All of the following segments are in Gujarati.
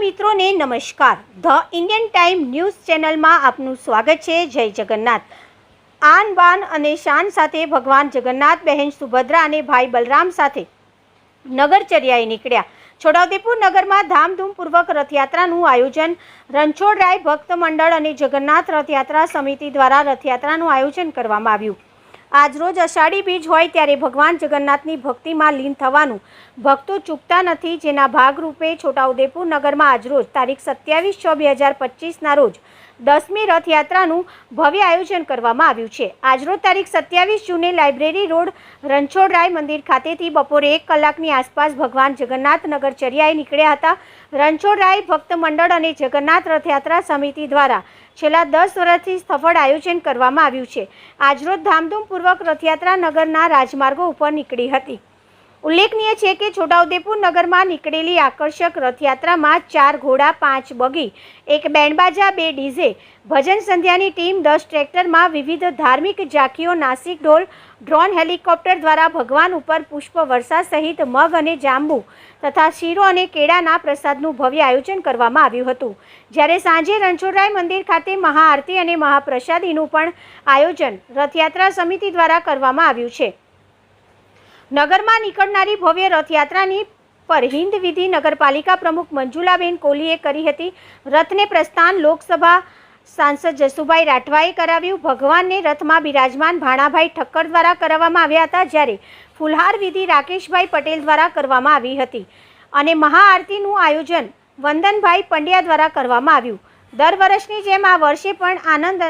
મિત્રોને નમસ્કાર. ધ ઇન્ડિયન ટાઈમ ન્યૂઝ ચેનલમાં આપનું સ્વાગત છે. જય જગન્નાથ. આન બાન અને શાન સાથે ભગવાન જગન્નાથ બહેન સુભદ્રા અને ભાઈ બલરામ સાથે નગરચર્યાએ નીકળ્યા. છોટાઉદેપુર નગરમાં ધામધૂમપૂર્વક રથયાત્રાનું આયોજન રણછોડરાય ભક્ત મંડળ અને જગન્નાથ રથયાત્રા સમિતિ દ્વારા રથયાત્રાનું આયોજન કરવામાં આવ્યું. આજરોજ અષાઢી બીજ હોય ત્યારે ભગવાન જગન્નાથની ભક્તિમાં લીન થવાનું. ભક્તો ચૂકતા નથી, જેના ભાગરૂપે છોટાઉદેપુર નગરમાં આજરોજ તારીખ સત્યાવીસ છ બે હજાર પચીસના રોજ દસમી રથયાત્રાનું ભવ્ય આયોજન કરવામાં આવ્યું છે. આજરોજ તારીખ સત્યાવીસ જૂને લાઇબ્રેરી રોડ રણછોડરાય મંદિર ખાતેથી બપોરે એક કલાકની આસપાસ ભગવાન જગન્નાથ નગરચર્યાએ નીકળ્યા હતા. રણછોડરાય ભક્ત મંડળ અને જગન્નાથ રથયાત્રા સમિતિ દ્વારા છેલ્લા દસ વર્ષથી સફળ આયોજન કરવામાં આવ્યું છે. આજરોજ ધામધૂમપૂર્વક રથયાત્રા નગરના રાજમાર્ગો ઉપર નીકળી હતી. ઉલ્લેખનીય છે કે છોટાઉદેપુર નગરમાં નીકળેલી આકર્ષક રથયાત્રામાં ચાર ઘોડા, પાંચ બગી, એક બેન્ડબાજા બે ડીઝે ભજન સંધ્યાની ટીમ દસ ટ્રેક્ટરમાં વિવિધ ધાર્મિક ઝાંખીઓ, નાસિક ઢોલ, ડ્રોન હેલિકોપ્ટર દ્વારા ભગવાન ઉપર પુષ્પ વર્ષા સહિત મગ અને જાંબુ તથા શીરો અને કેળાના પ્રસાદનું ભવ્ય આયોજન કરવામાં આવ્યું હતું. જ્યારે સાંજે રણછોડરાય મંદિર ખાતે મહાઆરતી અને મહાપ્રસાદીનું પણ આયોજન રથયાત્રા સમિતિ દ્વારા કરવામાં આવ્યું છે. નગરમાં નીકળનારી ભવ્ય રથયાત્રાની પર હિન્દ વિધિ નગરપાલિકા પ્રમુખ મંજુલાબેન કોહલીએ કરી હતી રથને પ્રસ્થાન લોકસભા સાંસદ જસુભાઈ રાઠવાએ કરાવ્યું. ભગવાનને રથમાં બિરાજમાન ભાણાભાઈ ઠક્કર દ્વારા કરાવવામાં આવ્યા હતા, જ્યારે ફુલહાર વિધિ રાકેશભાઈ પટેલ દ્વારા કરવામાં આવી હતી અને મહાઆરતીનું આયોજન વંદનભાઈ પંડ્યા દ્વારા કરવામાં આવ્યું. દર વર્ષની જેમ આ વર્ષે પણ આનંદ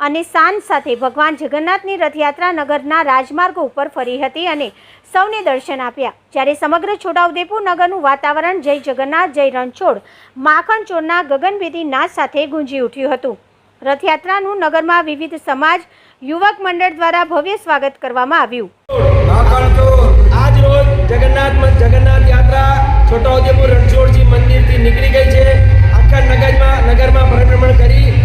અને સાંજ સાથે ભગવાન જગન્નાથની રથયાત્રા નગરના રાજમાર્ગો ઉપર ફરી હતી અને સૌને દર્શન આપ્યા. જ્યારે સમગ્ર છોટાઉદેપુર નગરનું વાતાવરણ જય જગન્નાથ, જય રણછોડ, માખણ ચોરના ગગનભેદી નાદ સાથે ગુંજી ઉઠ્યું હતું. રથયાત્રાનું નગરમાં વિવિધ સમાજ, યુવક મંડળ દ્વારા ભવ્ય સ્વાગત કરવામાં આવ્યું. છોટાઉદેપુર રણછોડજી મંદિરથી નીકળી ગઈ છે. આખા નગરમાં નગરમાં પરિભ્રમણ કરી